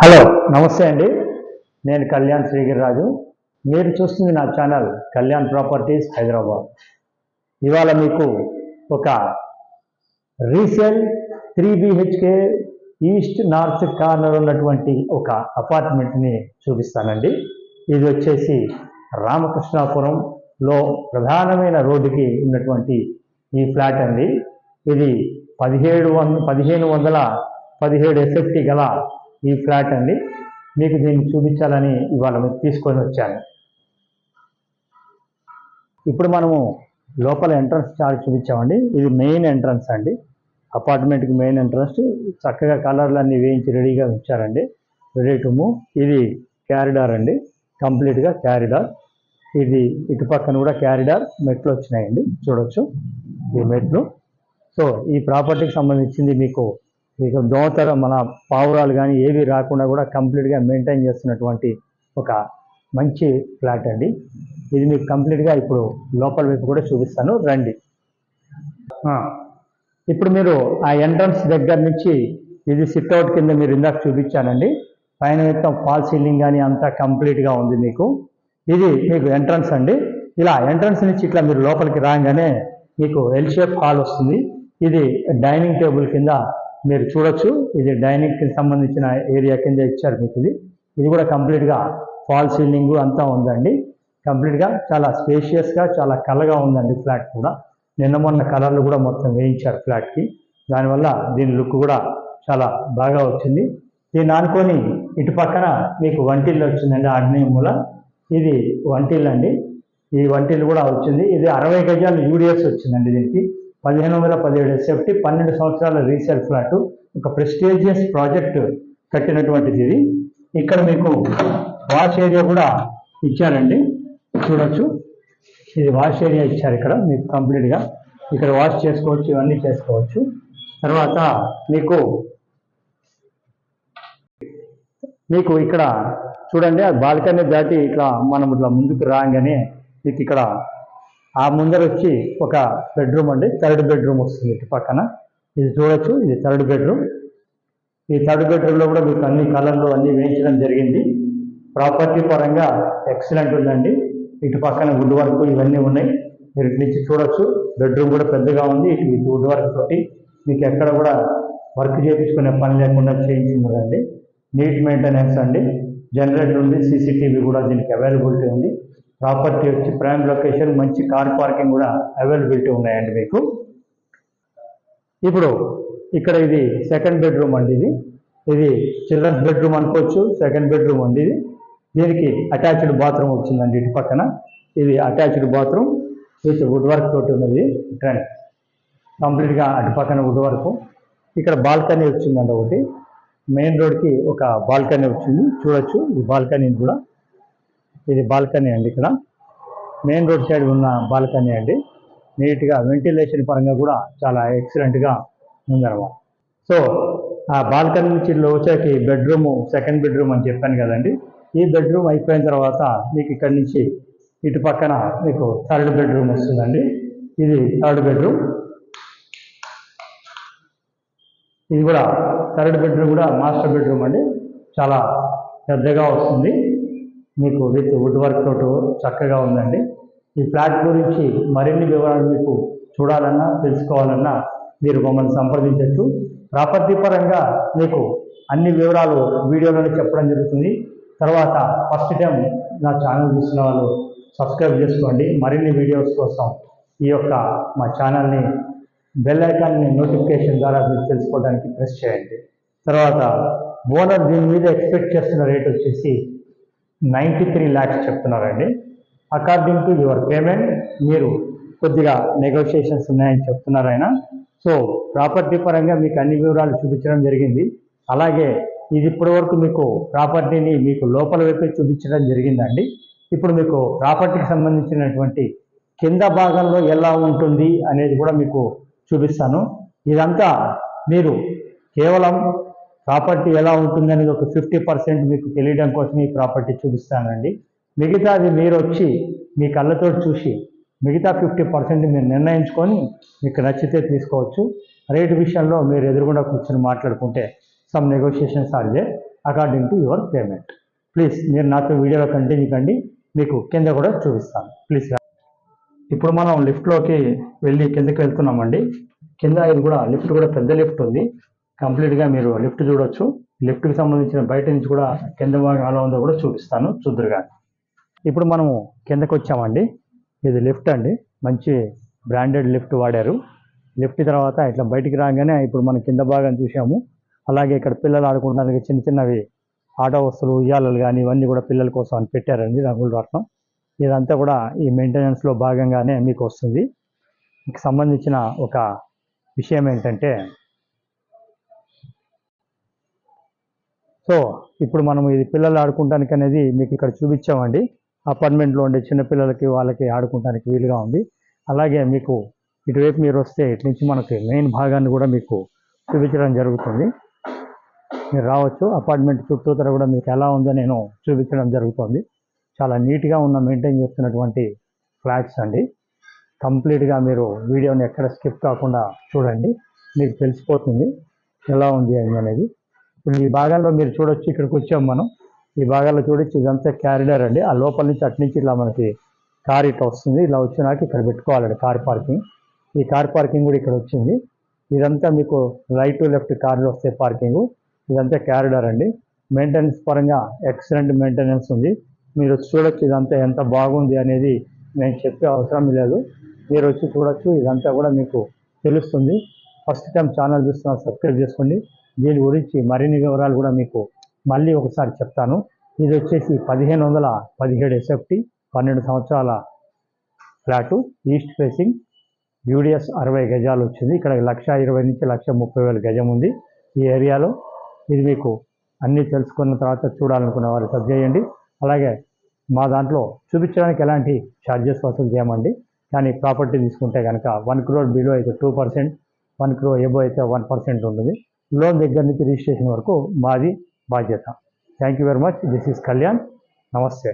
Hello నమస్తే అండి. నేను కళ్యాణ్ శ్రీగిరిరాజు. మీరు చూస్తుంది నా ఛానల్ కళ్యాణ్ ప్రాపర్టీస్ హైదరాబాద్. ఇవాళ మీకు ఒక resale three BHK east north corner ఉన్నటువంటి ఒక అపార్ట్మెంట్ని చూపిస్తానండి. ఇది వచ్చేసి రామకృష్ణాపురంలో ప్రధానమైన రోడ్డుకి ఉన్నటువంటి ఈ ఫ్లాట్ అండి. ఇది పదిహేడు వంద పదిహేను వందల పదిహేడు ఎస్ఎఫ్టీ గల ఈ ఫ్లాట్ అండి. మీకు దీన్ని చూపించాలని ఇవాళ మీకు తీసుకొని వచ్చాను. ఇప్పుడు మనము లోపల ఎంట్రన్స్ చార్ట్ చూపించామండి. ఇది మెయిన్ ఎంట్రన్స్ అండి. అపార్ట్మెంట్కి మెయిన్ ఎంట్రన్స్. చక్కగా కలర్లు అన్నీ వేయించి రెడీగా ఉంచారండి. Ready to move. ఇది క్యారిడార్ అండి. కంప్లీట్గా క్యారిడార్ ఇది ఇటు పక్కన కూడా క్యారిడార్ మెట్లు వచ్చినాయండి. చూడొచ్చు. ఈ మెట్లు. సో ఈ ప్రాపర్టీకి సంబంధించింది మీకు మీకు దోమతర మన పావురాలు కానీ ఏవి రాకుండా కూడా కంప్లీట్గా మెయింటైన్ చేస్తున్నటువంటి ఒక మంచి ఫ్లాట్ అండి. ఇది మీకు కంప్లీట్గా ఇప్పుడు లోపల వైపు కూడా చూపిస్తాను. రండి. ఇప్పుడు మీరు ఆ ఎంట్రన్స్ దగ్గర నుంచి ఇది సిట్అవుట్ కింద మీరు ఇందాక చూపించానండి. పైన మొత్తం ఫాల్ సీలింగ్ కానీ అంతా కంప్లీట్గా ఉంది మీకు. ఇది మీకు ఎంట్రన్స్ అండి. ఇలా ఎంట్రన్స్ నుంచి ఇట్లా మీరు లోపలికి రాగానే మీకు ఎల్ షేప్ హాల్ వస్తుంది. ఇది డైనింగ్ టేబుల్ కింద మీరు చూడొచ్చు. ఇది డైనింగ్కి సంబంధించిన ఏరియా కింద ఇచ్చారు మీకు ఇది. ఇది కూడా కంప్లీట్గా ఫాల్ సీలింగ్ అంతా ఉందండి. కంప్లీట్గా చాలా స్పేషియస్గా చాలా కలగా ఉందండి ఫ్లాట్ కూడా. నిన్న మొన్న కలర్లు కూడా మొత్తం వేయించారు ఫ్లాట్కి దానివల్ల దీని లుక్ కూడా చాలా బాగా వచ్చింది. దీన్ని ఆనుకొని ఇటు పక్కన మీకు వంటిల్లు వచ్చిందండి ఆగ్నేయ మూల. ఇది వంటిల్లు అండి ఈ వంటిల్లు కూడా వచ్చింది. ఇది అరవై గజాలు యూడిఎస్ వచ్చిందండి దీనికి. పదిహేను వందల పదిహేడు ఎస్ఎఫ్టి పన్నెండు సంవత్సరాల రీసేల్ ఫ్లాట్ ఒక ప్రెస్టీజియస్ ప్రాజెక్ట్ కట్టినటువంటిది ఇది. ఇక్కడ మీకు వాష్ ఏరియా కూడా ఇచ్చారండి. చూడొచ్చు. ఇది వాష్ ఏరియా ఇచ్చారు ఇక్కడ మీకు కంప్లీట్గా ఇక్కడ వాష్ చేసుకోవచ్చు ఇవన్నీ చేసుకోవచ్చు. తర్వాత మీకు మీకు ఇక్కడ చూడండి ఆ బాల్కనీ దాటి ఇట్లా మనం ఇట్లా ముందుకు రాగానే మీకు ఇక్కడ ఆ ముందర వచ్చి ఒక బెడ్రూమ్ అండి. థర్డ్ బెడ్రూమ్ వస్తుంది ఇటు పక్కన. ఇది చూడొచ్చు ఇది థర్డ్ బెడ్రూమ్ ఈ థర్డ్ బెడ్రూమ్లో కూడా మీకు అన్ని కలర్లు అన్ని వేయించడం జరిగింది. ప్రాపర్టీ పరంగా ఎక్సలెంట్ ఉందండి. ఇటు పక్కన వుడ్ వర్క్ ఇవన్నీ ఉన్నాయి. మీరు ఇటు నుంచి చూడొచ్చు. బెడ్రూమ్ కూడా పెద్దగా ఉంది. ఇటు వుడ్ వర్క్ తోటి మీకు ఎక్కడ కూడా వర్క్ చేయించుకునే పని లేకుండా చేయించున్నదండి నీట్ మెయింటెనెన్స్ అండి. జనరేటర్ ఉంది సీసీటీవీ కూడా దీనికి అవైలబిలిటీ ఉంది. ప్రాపర్టీ వచ్చి ప్రైమ్ లొకేషన్ మంచి కార్ పార్కింగ్ కూడా అవైలబిలిటీ ఉన్నాయండి మీకు. ఇప్పుడు ఇక్కడ ఇది సెకండ్ బెడ్రూమ్ అండి ఇది. ఇది చిల్డ్రన్స్ బెడ్రూమ్ అనుకోవచ్చు సెకండ్ బెడ్రూమ్ అండి ఇది. దీనికి అటాచ్డ్ బాత్రూమ్ వచ్చిందండి ఇటు పక్కన. ఇది attached bathroom with wood work తోటి ఉన్నది. ట్రెండ్ కంప్లీట్గా అటు పక్కన వుడ్ వర్క్. ఇక్కడ బాల్కనీ వచ్చిందండి ఒకటి. మెయిన్ రోడ్కి ఒక బాల్కనీ వచ్చింది. చూడొచ్చు ఈ బాల్కనీ కూడా. ఇది బాల్కనీ అండి ఇక్కడ. మెయిన్ రోడ్ సైడ్ ఉన్న బాల్కనీ అండి. నీట్గా వెంటిలేషన్ పరంగా కూడా చాలా ఎక్సలెంట్గా ఉందన్నమాట. సో ఆ బాల్కనీ నుంచి ఇల్లు వచ్చాక బెడ్రూమ్ సెకండ్ బెడ్రూమ్ అని చెప్పాను కదండి. ఈ బెడ్రూమ్ అయిపోయిన తర్వాత మీకు ఇక్కడ నుంచి ఇటు పక్కన మీకు థర్డ్ బెడ్రూమ్ వస్తుందండి. ఇది థర్డ్ బెడ్రూమ్. ఇది కూడా థర్డ్ బెడ్రూమ్ కూడా మాస్టర్ బెడ్రూమ్ అండి. చాలా పెద్దగా వస్తుంది. మీకు విత్ వుడ్ వర్క్ తోటి చక్కగా ఉందండి. ఈ ఫ్లాట్ గురించి మరిన్ని వివరాలు మీకు చూడాలన్నా తెలుసుకోవాలన్నా మీరు మమ్మల్ని సంప్రదించవచ్చు ప్రాపర్టీ పరంగా మీకు అన్ని వివరాలు వీడియోలోనే చెప్పడం జరుగుతుంది. తర్వాత ఫస్ట్ టైం నా ఛానల్ చూసిన వాళ్ళు సబ్స్క్రైబ్ చేసుకోండి. మరిన్ని వీడియోస్ కోసం ఈ యొక్క మా ఛానల్ని బెల్ ఐకాన్ని నోటిఫికేషన్ ద్వారా మీరు తెలుసుకోవడానికి ప్రెస్ చేయండి. తర్వాత ఓనర్ దీని మీద ఎక్స్పెక్ట్ చేస్తున్న రేట్ వచ్చేసి నైంటీ త్రీ ల్యాక్స్ చెప్తున్నారండి. అకార్డింగ్ టు యువర్ పేమెంట్ మీరు కొద్దిగా నెగోషియేషన్స్ ఉన్నాయని చెప్తున్నారు ఆయన. సో ప్రాపర్టీ పరంగా మీకు అన్ని వివరాలు చూపించడం జరిగింది. అలాగే ఇది ఇప్పటి వరకు మీకు ప్రాపర్టీని మీకు లోపల వైపే చూపించడం జరిగిందండి. ఇప్పుడు మీకు ప్రాపర్టీకి సంబంధించినటువంటి కింద భాగంలో ఎలా ఉంటుంది అనేది కూడా మీకు చూపిస్తాను. ఇదంతా మీరు కేవలం ప్రాపర్టీ ఎలా ఉంటుంది అనేది ఒక ఫిఫ్టీ పర్సెంట్ మీకు తెలియడం కోసం ఈ ప్రాపర్టీ చూపిస్తానండి. మిగతాది మీరు వచ్చి మీ కళ్ళతో చూసి మిగతా ఫిఫ్టీ పర్సెంట్ మీరు నిర్ణయించుకొని మీకు నచ్చితే తీసుకోవచ్చు. రేటు విషయంలో మీరు ఎదురుగుండా కూర్చొని మాట్లాడుకుంటే some negotiations are there according to your payment please మీరు నాతో వీడియోలో కంటిన్యూ కండి. మీకు కింద కూడా చూపిస్తాను. ప్లీజ్ ఇప్పుడు మనం లిఫ్ట్లోకి వెళ్ళి కిందకి వెళ్తున్నామండి. కింద ఇది కూడా లిఫ్ట్ కూడా పెద్ద లిఫ్ట్ ఉంది. కంప్లీట్గా మీరు లిఫ్ట్ చూడొచ్చు. లిఫ్ట్కి సంబంధించిన బయట నుంచి కూడా కింద భాగం ఎలా ఉందో కూడా చూపిస్తాను. చూద్దురుగా ఇప్పుడు మనము కిందకి వచ్చామండి ఇది లిఫ్ట్ అండి. మంచి బ్రాండెడ్ లిఫ్ట్ వాడారు. లిఫ్ట్ తర్వాత ఇట్లా బయటికి రాగానే ఇప్పుడు మనం కింద భాగం చూసాము అలాగే ఇక్కడ పిల్లలు ఆడుకోవడానికి చిన్న చిన్నవి ఆట వస్తువులు ఉయ్యాలలు కానీ ఇవన్నీ కూడా పిల్లల కోసం అని పెట్టారండి రంగుల రత్నం ఇదంతా కూడా ఈ మెయింటెనెన్స్లో భాగంగానే మీకు వస్తుంది. మీకు సంబంధించిన ఒక విషయం ఏంటంటే సో ఇప్పుడు మనం ఇది పిల్లలు ఆడుకోవడానికి అనేది మీకు ఇక్కడ చూపించామండి. అపార్ట్మెంట్లో ఉండే చిన్నపిల్లలకి వాళ్ళకి ఆడుకోవడానికి వీలుగా ఉంది. అలాగే మీకు ఇటువైపు మీరు వస్తే ఇటు నుంచి మనకి మెయిన్ భాగాన్ని కూడా మీకు చూపించడం జరుగుతుంది. మీరు రావచ్చు. అపార్ట్మెంట్ చుట్టూతర కూడా మీకు ఎలా ఉందో నేను చూపించడం జరుగుతుంది. చాలా నీట్గా ఉన్న మెయింటైన్ చేస్తున్నటువంటి ఫ్లాట్స్ అండి. కంప్లీట్గా మీరు వీడియోని ఎక్కడ స్కిప్ కాకుండా చూడండి. మీకు తెలిసిపోతుంది. ఎలా ఉంది అని అనేది. ఇప్పుడు ఈ భాగాల్లో మీరు చూడొచ్చు ఇక్కడికి వచ్చాం మనం. ఈ భాగాల్లో చూడొచ్చు ఇదంతా క్యారిడర్ అండి. ఆ లోపల నుంచి అటు నుంచి ఇలా మనకి కార్ ఇట్లా వస్తుంది. ఇలా వచ్చినాక ఇక్కడ పెట్టుకోవాలండి కార్ పార్కింగ్. ఈ కార్ పార్కింగ్ కూడా ఇక్కడ వచ్చింది. ఇదంతా మీకు రైట్ లెఫ్ట్ కార్లు వస్తే పార్కింగ్. ఇదంతా క్యారిడర్ అండి. మెయింటెనెన్స్ పరంగా ఎక్సలెంట్ మెయింటెనెన్స్ ఉంది. మీరు చూడొచ్చు ఇదంతా ఎంత బాగుంది అనేది నేను చెప్పే అవసరం లేదు. మీరు వచ్చి చూడొచ్చు ఇదంతా కూడా మీకు తెలుస్తుంది. ఫస్ట్ టైం ఛానల్ చూస్తున్నా సబ్స్క్రైబ్ చేసుకోండి. దీని గురించి మరిన్ని వివరాలు కూడా మీకు మళ్ళీ ఒకసారి చెప్తాను. ఇది వచ్చేసి పదిహేను వందల పదిహేడు ఎస్ఎఫ్టీ పన్నెండు సంవత్సరాల ఫ్లాటు ఈస్ట్ ఫేసింగ్ యూడిఎస్ అరవై గజాలు వచ్చింది. ఇక్కడ లక్ష ఇరవై నుంచి లక్ష ముప్పై వేల గజం ఉంది ఈ ఏరియాలో. ఇది మీకు అన్నీ తెలుసుకున్న తర్వాత చూడాలనుకున్న వారు సబ్ చేయండి. అలాగే మా దాంట్లో చూపించడానికి ఎలాంటి ఛార్జెస్ వసూలు చేయమండి. కానీ ప్రాపర్టీ తీసుకుంటే కనుక వన్ క్రోర్ బిలో అయితే two percent one crore above అయితే వన్ పర్సెంట్ ఉంటుంది. లోన్ దగ్గర నుంచి రిజిస్ట్రేషన్ వరకు మాది బాధ్యత thank you very much this is Kalyan namaste